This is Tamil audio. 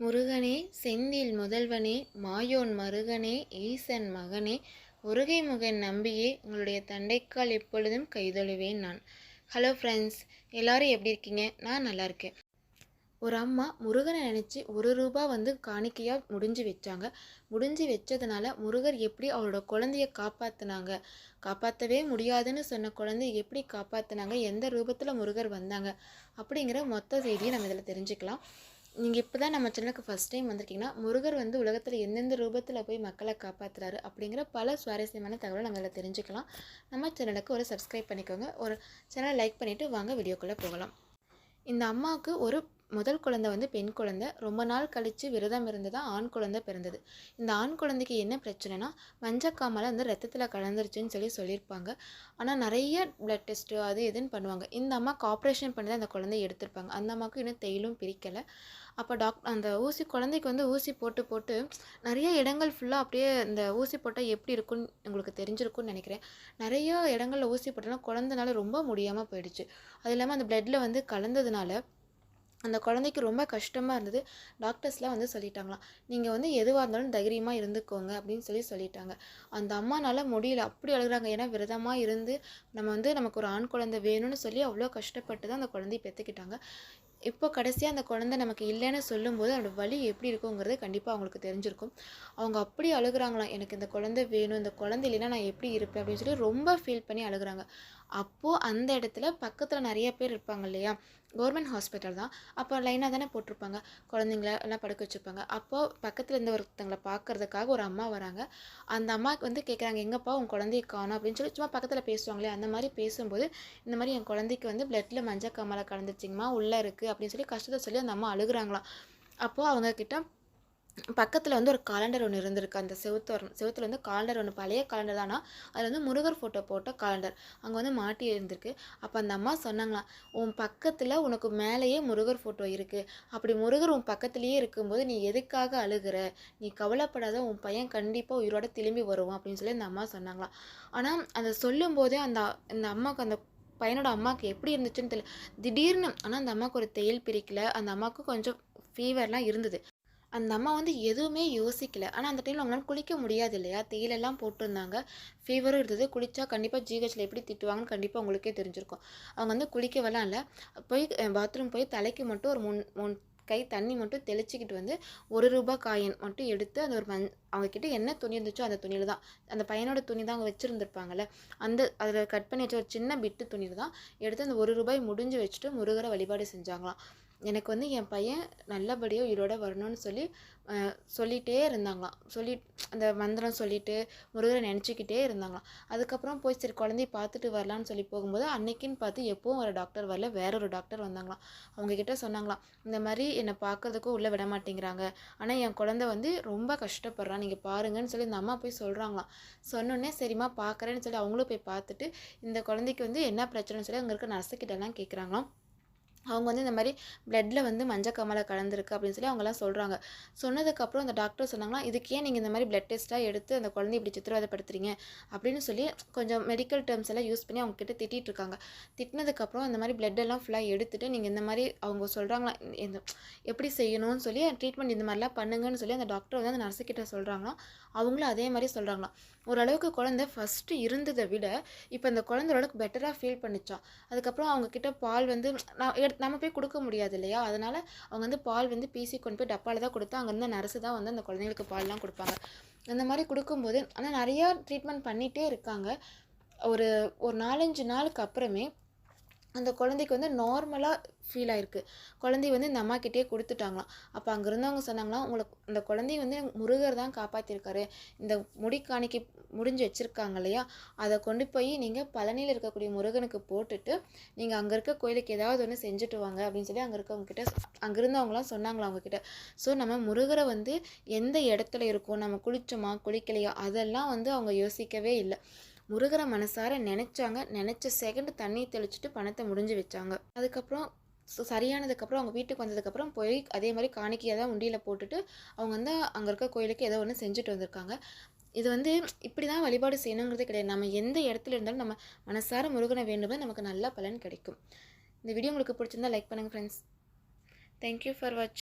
முருகனே செந்தில் முதல்வனே மாயோன் மருகனே ஈசன் மகனே முருகை முகன் நம்பியே உங்களுடைய தண்டைக்கால் எப்பொழுதும் கைதொழுவேன் நான். ஹலோ ஃப்ரெண்ட்ஸ் எல்லாரும் எப்படி இருக்கீங்க? நான் நல்லா இருக்கேன். ஒரு அம்மா முருகனை நினச்சி ஒரு ரூபா வந்து காணிக்கையாக முடிஞ்சு வச்சாங்க. முடிஞ்சு வச்சதுனால முருகர் எப்படி அவரோட குழந்தைய காப்பாற்றினாங்க காப்பாற்றவே முடியாதுன்னு சொன்ன குழந்தைய எப்படி காப்பாற்றினாங்க எந்த ரூபத்தில் முருகர் வந்தாங்க? அப்படிங்கிற மொத்த செய்தியை நம்ம இதில் தெரிஞ்சுக்கலாம். நீங்கள் இப்போ தான் நம்ம சேனலுக்கு ஃபஸ்ட் டைம் வந்திருக்கீங்கன்னா முருகர் வந்து உலகத்தில் எந்தெந்த ரூபத்தில் போய் மக்களை காப்பாற்றுறாரு அப்படிங்கிற பல சுவாரஸ்யமான தகவலை நம்ம அதில் தெரிஞ்சுக்கலாம். நம்ம சேனலுக்கு ஒரு சப்ஸ்கிரைப் பண்ணிக்கோங்க. ஒரு சேனலை லைக் பண்ணிவிட்டு வாங்க வீடியோக்குள்ளே போகலாம். இந்த அம்மாவுக்கு ஒரு முதல் குழந்தை வந்து பெண் குழந்தை. ரொம்ப நாள் கழித்து விரதம் இருந்து தான் ஆண் குழந்தை பிறந்தது. இந்த ஆண் குழந்தைக்கு என்ன பிரச்சனைனா மஞ்சக்காமலை வந்து ரத்தத்தில் கலந்துருச்சுன்னு சொல்லி சொல்லியிருப்பாங்க. ஆனால் நிறைய பிளட் டெஸ்ட்டு அது எதுன்னு பண்ணுவாங்க. இந்த அம்மாவுக்கு ஆப்ரேஷன் பண்ணி தான் அந்த குழந்தைய எடுத்திருப்பாங்க. அந்த அம்மாவுக்கு இன்னும் தையிலும் பிரிக்கலை. அப்போ டாக்டர் அந்த ஊசி குழந்தைக்கு வந்து ஊசி போட்டு போட்டு நிறைய இடங்கள் ஃபுல்லாக அப்படியே இந்த ஊசி போட்டால் எப்படி இருக்குன்னு உங்களுக்கு தெரிஞ்சிருக்கும்னு நினைக்கிறேன். நிறைய இடங்களில் ஊசி போட்டோன்னா குழந்தைனால ரொம்ப முடியாமல் போயிடுச்சு. அது இல்லாமல் அந்த பிளட்டில் வந்து கலந்ததுனால அந்த குழந்தைக்கு ரொம்ப கஷ்டமாக இருந்தது. டாக்டர்ஸ்லாம் வந்து சொல்லிட்டாங்களாம் நீங்கள் வந்து எதுவாக இருந்தாலும் தைரியமாக இருந்துக்கோங்க அப்படின்னு சொல்லி சொல்லிட்டாங்க. அந்த அம்மானால் முடியல. அப்படி அழுகிறாங்க. ஏன்னா விரதமாக இருந்து நம்ம வந்து நமக்கு ஒரு ஆண் குழந்தை வேணும்னு சொல்லி அவ்வளோ கஷ்டப்பட்டு தான் அந்த குழந்தைய பெற்றுக்கிட்டாங்க. இப்போ கடைசியாக அந்த குழந்தை நமக்கு இல்லைன்னு சொல்லும்போது அதோட வலி எப்படி இருக்குங்கிறது கண்டிப்பாக அவங்களுக்கு தெரிஞ்சிருக்கும். அவங்க அப்படி அழுகிறாங்களாம் எனக்கு இந்த குழந்தை வேணும் இந்த குழந்தை இல்லைன்னா நான் எப்படி இருப்பேன் அப்படின்னு சொல்லி ரொம்ப ஃபீல் பண்ணி அழுகுறாங்க. அப்போது அந்த இடத்துல பக்கத்தில் நிறைய பேர் இருப்பாங்க இல்லையா? கவர்மெண்ட் ஹாஸ்பிட்டல் தான். அப்போ லைனாக தானே போட்டிருப்பாங்க. குழந்தைங்கள எல்லாம் படுக்க வச்சுருப்பாங்க. அப்போது பக்கத்தில் இருந்த ஒருத்தங்களை பார்க்கறதுக்காக ஒரு அம்மா வராங்க. அந்த அம்மாவுக்கு வந்து கேட்குறாங்க எங்கப்பா உன் குழந்தைய காணும் அப்படின்னு சொல்லி சும்மா பக்கத்தில் பேசுவாங்களே அந்த மாதிரி பேசும்போது இந்த மாதிரி என் குழந்தைக்கு வந்து பிளட்டில் மஞ்சள் காமலை கலந்துச்சிங்கம்மா உள்ளே இருக்குது அப்படின்னு சொல்லி கஷ்டத்தை சொல்லி அந்த அம்மா அழுகுறாங்களாம். அப்போது அவங்கக்கிட்ட பக்கத்தில் வந்து ஒரு காலண்டர் ஒன்று இருந்திருக்கு. அந்த செவுத்து செவத்தில் வந்து காலண்டர் ஒன்று பழைய காலண்டர் தானா? அதில் வந்து முருகர் ஃபோட்டோ போட்ட காலண்டர் அங்கே வந்து மாட்டி இருந்திருக்கு. அப்போ அந்த அம்மா சொன்னாங்களாம் உன் பக்கத்தில் உனக்கு மேலேயே முருகர் ஃபோட்டோ இருக்குது அப்படி முருகர் உன் பக்கத்துலேயே இருக்கும்போது நீ எதுக்காக அழுகிற? நீ கவலைப்படாத உன் பையன் கண்டிப்பாக உயிரோட திரும்பி வருவான். அப்படின்னு சொல்லி அந்த அம்மா சொன்னாங்களாம். ஆனால் அதை சொல்லும்போதே அந்த அந்த அம்மாவுக்கு அந்த பையனோட அம்மாவுக்கு எப்படி இருந்துச்சுன்னு தெரியல. திடீர்னு ஆனால் அந்த அம்மாவுக்கு ஒரு தையல் பிரிக்கல. அந்த அம்மாவுக்கு கொஞ்சம் ஃபீவர்லாம் இருந்தது. அந்த அம்மா வந்து எதுவுமே யோசிக்கல. ஆனால் அந்த டைமில் அவங்களால குளிக்க முடியாது இல்லையா? தேயிலெல்லாம் போட்டிருந்தாங்க. ஃபீவரும் இருந்தது. குளித்தா கண்டிப்பாக ஜிஹெச்சில் எப்படி திட்டுவாங்கன்னு கண்டிப்பாக உங்களுக்கே தெரிஞ்சிருக்கும். அவங்க வந்து குளிக்கவெல்லாம் இல்லை. போய் பாத்ரூம் போய் தலைக்கு மட்டும் ஒரு முன் முன் கை தண்ணி மட்டும் தெளிச்சிக்கிட்டு வந்து ஒரு ரூபா காயின் மட்டும் எடுத்து அந்த ஒரு மண் அவங்கக்கிட்ட என்ன துணி இருந்துச்சோ அந்த துணியில் தான். அந்த பையனோட துணி தான் அவங்க வச்சுருந்துருப்பாங்கல்ல அந்த அதில் கட் பண்ணி வச்ச ஒரு சின்ன பிட்டு துணியில் தான் எடுத்து அந்த ஒரு ரூபாய் முடிஞ்சு வச்சுட்டு முருகரை வழிபாடு செஞ்சாங்களாம். எனக்கு வந்து என் பையன் நல்லபடியாக உயிரோட வரணும்னு சொல்லி சொல்லிகிட்டே இருந்தாங்களாம். சொல்லி அந்த மந்திரம் சொல்லிட்டு முருகரை நினச்சிக்கிட்டே இருந்தாங்களாம். அதுக்கப்புறம் போய் சரி குழந்தைய பார்த்துட்டு வரலான்னு சொல்லி போகும்போது அன்னைக்குன்னு பார்த்து எப்போவும் ஒரு டாக்டர் வரல. வேற ஒரு டாக்டர் வந்தாங்களாம். அவங்கக்கிட்ட சொன்னாங்களாம் இந்த மாதிரி என்னை பார்க்கறதுக்கும் உள்ளே விட மாட்டேங்கிறாங்க. ஆனால் என் குழந்த வந்து ரொம்ப கஷ்டப்படுறான் நீங்கள் பாருங்கன்னு சொல்லி இந்த அம்மா போய் சொல்கிறாங்களாம் சொன்னோடனே சரிம்மா பார்க்குறேன்னு சொல்லி அவங்களும் போய் பார்த்துட்டு இந்த குழந்தைக்கு வந்து என்ன பிரச்சனைன்னு சொல்லி அங்கே இருக்க நர்ஸுக்கிட்டலாம் கேட்குறாங்களாம் அவங்க வந்து இந்த மாதிரி பிளட்டில் வந்து மஞ்சள் கமலை கலந்துருக்கு அப்படின்னு சொல்லி அவங்களாம் சொல்கிறாங்க சொன்னதுக்கப்புறம் அந்த டாக்டர் சொன்னாங்கன்னா இதுக்கு ஏன் நீங்கள் இந்த மாதிரி பிளட் டெஸ்ட்டாக எடுத்து அந்த குழந்தை இப்படி சித்திரவதைப்படுத்துறீங்க? அப்படின்னு சொல்லி கொஞ்சம் மெடிக்கல் டேர்ம்ஸ் எல்லாம் யூஸ் பண்ணி அவங்கக்கிட்ட திட்டிகிட்டு இருக்காங்க. திட்டினதுக்கப்புறம் இந்த மாதிரி பிளட் எல்லாம் ஃபுல்லாக எடுத்துகிட்டு நீங்கள் இந்த மாதிரி அவங்க சொல்கிறாங்களா இந்த எப்படி செய்யணும்னு சொல்லி ட்ரீட்மெண்ட் இந்த மாதிரிலாம் பண்ணுங்கன்னு சொல்லி அந்த டாக்டர் வந்து அந்த நர்ஸுக்கிட்ட சொல்கிறாங்களாம் அவங்களும் அதே மாதிரி சொல்கிறாங்களாம் ஓரளவுக்கு குழந்தை ஃபஸ்ட்டு இருந்ததை விட இப்போ அந்த குழந்தை ஓரளவுக்கு பெட்டராக ஃபீல் பண்ணிச்சான் அதுக்கப்புறம் அவங்கக்கிட்ட பால் வந்து நான் நம்ம போய் கொடுக்க முடியாது இல்லையா? அதனால் அவங்க வந்து பால் வந்து பீசி கொண்டு போய் டப்பாவில் தான் கொடுத்து அங்கேருந்து நர்ஸு தான் வந்து அந்த குழந்தைங்களுக்கு பால்லாம் கொடுப்பாங்க. அந்த மாதிரி கொடுக்கும்போது ஆனால் நிறையா ட்ரீட்மெண்ட் பண்ணிகிட்டே இருக்காங்க. ஒரு ஒரு நாலஞ்சு நாளுக்கு அப்புறமே அந்த குழந்தைக்கு வந்து நார்மலாக ஃபீல் ஆயிருக்கு. குழந்தை வந்து இந்த அம்மாக்கிட்டே கொடுத்துட்டாங்களாம். அப்போ அங்கே இருந்தவங்க சொன்னாங்களாம் உங்களுக்கு அந்த குழந்தைய வந்து முருகர் தான் காப்பாற்றிருக்காரு இந்த முடி காணிக்கை முடிஞ்சு வச்சுருக்காங்க இல்லையா? அதை கொண்டு போய் நீங்கள் பழனியில் இருக்கக்கூடிய முருகனுக்கு போட்டுட்டு நீங்கள் அங்கே இருக்க கோயிலுக்கு ஏதாவது ஒன்று செஞ்சுட்டு வாங்க அப்படின்னு சொல்லி அங்கே இருக்கவங்கக்கிட்ட அங்கே இருந்தவங்களாம் சொன்னாங்களா அவங்கக்கிட்ட ஸோ நம்ம முருகரை வந்து எந்த இடத்துல இருக்கோம்? நம்ம குளிச்சோமா? குளிக்கலையா? அதெல்லாம் வந்து அவங்க யோசிக்கவே இல்லை. முருகரை மனசார நினச்சாங்க. நினச்ச செகண்ட் தண்ணி தெளிச்சுட்டு பணத்தை முடிஞ்சு வச்சாங்க. அதுக்கப்புறம் ஸோ சரியானதுக்கப்புறம் அவங்க வீட்டுக்கு வந்ததுக்கப்புறம் போய் அதே மாதிரி காணிக்கையாக தான் உண்டியில் போட்டுட்டு அவங்க வந்து அங்கே இருக்க கோயிலுக்கு ஏதோ ஒன்று செஞ்சுட்டு வந்திருக்காங்க. இது வந்து இப்படி தான் வழிபாடு செய்யணுங்கிறதே கிடையாது. நம்ம எந்த இடத்துல இருந்தாலும் நம்ம மனசார முருகனை வேண்டுமே நமக்கு நல்ல பலன் கிடைக்கும். இந்த வீடியோ உங்களுக்கு பிடிச்சிருந்தா லைக் பண்ணுங்கள் ஃப்ரெண்ட்ஸ் தேங்க்யூ ஃபார் வாட்ச்